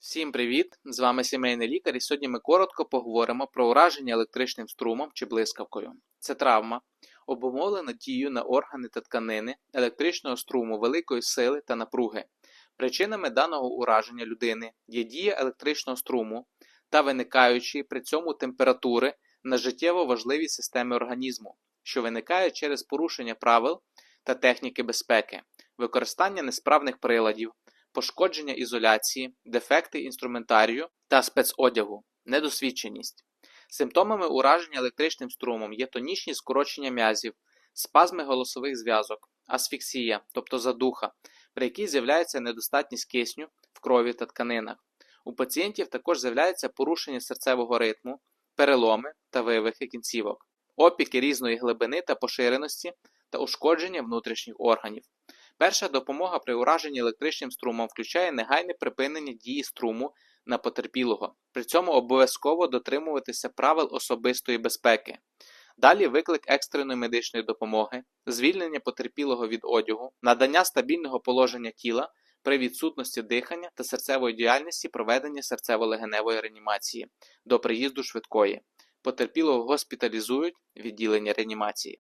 Всім привіт! З вами сімейний лікар, і сьогодні ми коротко поговоримо про ураження електричним струмом чи блискавкою. Це травма, обумовлена дією на органи та тканини електричного струму великої сили та напруги. Причинами даного ураження людини є дія електричного струму та виникаючі при цьому температури на життєво важливі системи організму, що виникає через порушення правил та техніки безпеки, використання несправних приладів, пошкодження ізоляції, дефекти інструментарію та спецодягу, недосвідченість. Симптомами ураження електричним струмом є тонічні скорочення м'язів, спазми голосових зв'язок, асфіксія, тобто задуха, при якій з'являється недостатність кисню в крові та тканинах. У пацієнтів також з'являється порушення серцевого ритму, переломи та вивихи кінцівок, опіки різної глибини та поширеності та ушкодження внутрішніх органів. Перша допомога при ураженні електричним струмом включає негайне припинення дії струму на потерпілого, при цьому обов'язково дотримуватися правил особистої безпеки. Далі виклик екстреної медичної допомоги, звільнення потерпілого від одягу, надання стабільного положення тіла при відсутності дихання та серцевої діяльності проведення серцево-легеневої реанімації до приїзду швидкої. Потерпілого госпіталізують відділення реанімації.